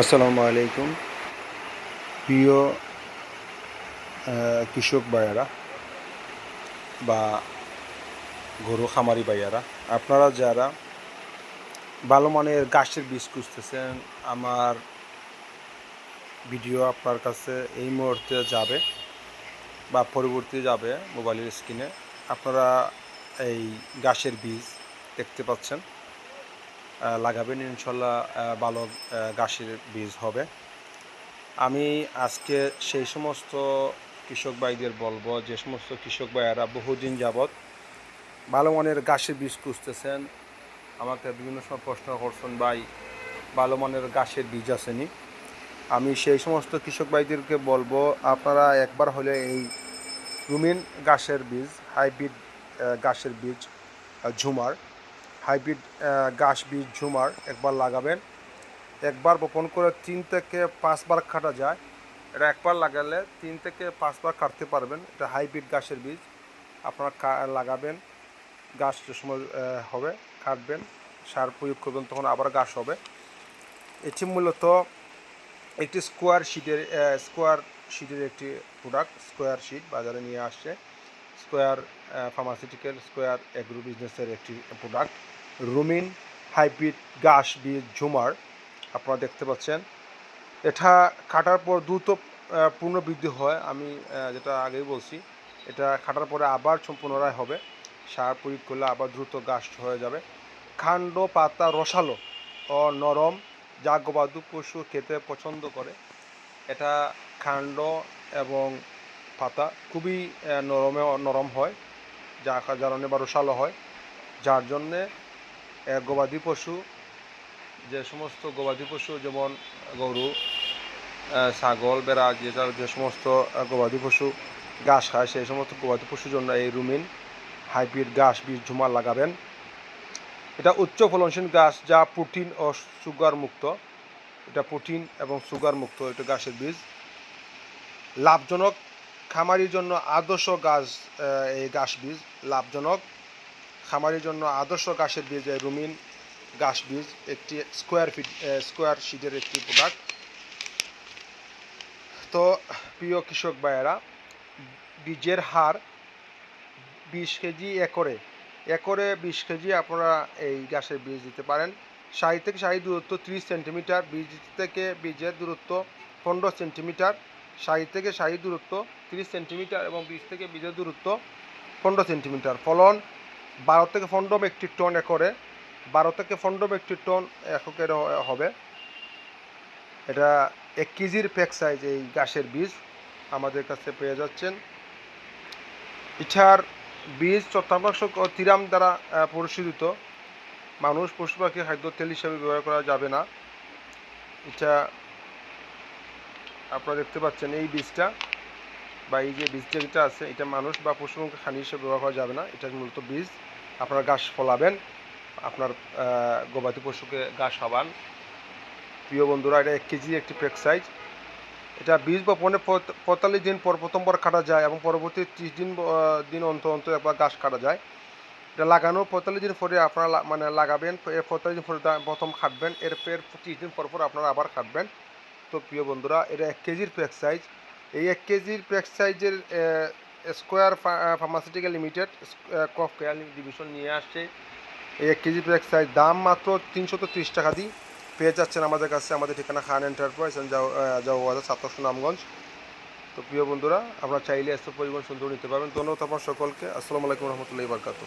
আসসালামু আলাইকুম। প্রিয় কৃষক ভাইয়ারা বা গরু খামারি ভাইয়ারা, আপনারা যারা ভালো মানের গাছের বীজ খুঁজতেছেন, আমার ভিডিও আপনার কাছে এই মুহূর্তে যাবে বা পরবর্তী যাবে মোবাইলের স্ক্রিনে, আপনারা এই গাছের বীজ দেখতে পাচ্ছেন। লাগাবেন, ইনশাল্লাহ ভালো গাছের বীজ হবে। আমি আজকে সেই সমস্ত কৃষক ভাইদের বলব, যে সমস্ত কৃষক ভাইয়েরা বহুদিন যাবৎ ভালো মানের গাছের বীজ খুঁজতেছেন। আমাকে বিভিন্ন সময় প্রশ্ন করছেন, ভাই, ভালো মানের গাছের বীজ আসেনি? আমি সেই সমস্ত কৃষক ভাইদেরকে বলব, আপনারা একবার হলে এই রুমিন গাছের বীজ, হাইব্রিড গাছের বীজ ঝুমার হাইব্রিড গাছ বীজ, ঝুমার একবার লাগাবেন। একবার বপন করে তিন থেকে পাঁচবার কাটা যায়। এটা একবার লাগালে তিন থেকে পাঁচবার কাটতে পারবেন। এটা হাইব্রিড গাছের বীজ। আপনারা লাগাবেন। গাছ যে সময় হবে, কাটবেন। সার প্রয়োগ করবেন, তখন আবার গাছ হবে। এটি মূলত একটি স্কোয়ার শিটের স্কোয়ার শিটের একটি প্রোডাক্ট, স্কোয়ার শিট বাজারে নিয়ে আসছে। স্কোয়ার ফার্মাসিউটিক্যাল স্কোয়ার এগ্রো বিজনেসের একটি প্রোডাক্ট। রুমিন হাইব্রিড গাছ বীজ ঝুমার, আপনারা দেখতে পাচ্ছেন। এটা কাটার পর দ্রুত পুনর্বৃদ্ধি হয়। আমি যেটা আগেই বলছি, এটা কাটার পরে আবার পুনরায় হবে। সার প্রয়োগ করলে আবার দ্রুত গাছ হয়ে যাবে। কাণ্ড পাতা, রসালো ও নরম যা গবাদু পশু খেতে পছন্দ করে। এটা কাণ্ড এবং পাতা খুবই নরমে, নরম হয়। যা কারণে বা রসালো হয়। যার জন্যে গবাদি পশু, যে সমস্ত গবাদি পশু, যেমন গরু ছাগল, বেড়া, যে যার- যে সমস্ত গবাদি পশু ঘাস খায়, সেই সমস্ত গবাদি পশুর জন্য এই রুমিন হাইব্রিড ঘাস, বীজ, ঝুমা লাগাবেন। এটা উচ্চ ফলনশীল গাছ যা প্রোটিন ও সুগার মুক্ত। এটা প্রোটিন এবং সুগার মুক্ত, এটা গাছের বীজ। লাভজনক খামারির জন্য আদর্শ গাছ এই গাছ বীজ লাভজনক। খামারির জন্য আদর্শ গাছের বীজ রুমিন গাছ বীজ, একটি স্কোয়ার ফিট স্কোয়ার শিটের একটি প্রোডাক্ট তো, প্রিয় কৃষক ভাইয়েরা, বীজের হার বিশ কেজি একরে একরে বিশ কেজি আপনারা এই গাছের বীজ দিতে পারেন। সারি থেকে সারি দূরত্ব ত্রিশ সেন্টিমিটার, বীজ থেকে বীজের দূরত্ব পনেরো সেন্টিমিটার, সারি থেকে সারি দূরত্ব তিরিশ সেন্টিমিটার এবং বীজ থেকে বীজের দূরত্ব পনেরো সেন্টিমিটার। ফলন বারো থেকে পনেরো মেট্রিক টন একরে। বারো থেকে পনেরো মেট্রিক টন এককের হবে। এটা এক কেজির প্যাক সাইজ এই গাছের বীজ আমাদের কাছে পেয়ে যাচ্ছেন। ইছার বীজ চত্বাংশক ও তিরাম দ্বারা পরিশোধিত। মানুষ, পশু পাখি, খাদ্য তেল হিসেবে ব্যবহার করা যাবে না। এটা আপনারা দেখতে পাচ্ছেন এই বীজটা। বা এই যে বীজটা যেটা আছে, এটা মানুষ বা পশু পাখি খানি হিসেবে ব্যবহার করা যাবে না। এটা মূলত বীজ। আপনার গাছ ফলাবেন। আপনার গবাদি পশুকে ঘাস খাওয়ান। প্রিয় বন্ধুরা, এটা এক কেজি একটি প্যাক সাইজ এটা বীজ বপনে পঁয়ত- পঁয়তাল্লিশ দিন পর প্রথমবার কাটা যায় এবং পরবর্তী ত্রিশ দিন দিন অন্তর অন্তর একবার গাছ কাটা যায়। এটা লাগানো পঁয়তাল্লিশ দিন পরে আপনারা মানে লাগাবেন। এর পঁয়তাল্লিশ দিন পরে প্রথম খাটবেন। এর ফের ত্রিশ দিন পর পর আপনারা আবার খাটবেন। তো প্রিয় বন্ধুরা, এটা এক কেজির প্যাক সাইজ এই এক কেজির প্যাক সাইজের square pharmaceutical limited cough care division নিয়ে আসছে। এই এক কেজি প্যাক সাইজ দাম মাত্র তিনশত ত্রিশ টাকা দিই পেয়ে যাচ্ছেন আমাদের কাছে, আমাদের ঠিকানা খান এন্টারপ্রাইজ যাওয়া সাতশো নামগঞ্জ। তো প্রিয় বন্ধুরা, আপনারা চাইলে এসব পরিমাণ সুন্দর নিতে পারবেন। ধন্যবাদ আপনার সকলকে। আসসালামু আলাইকুম রহমতুল্লাহ বারকাতু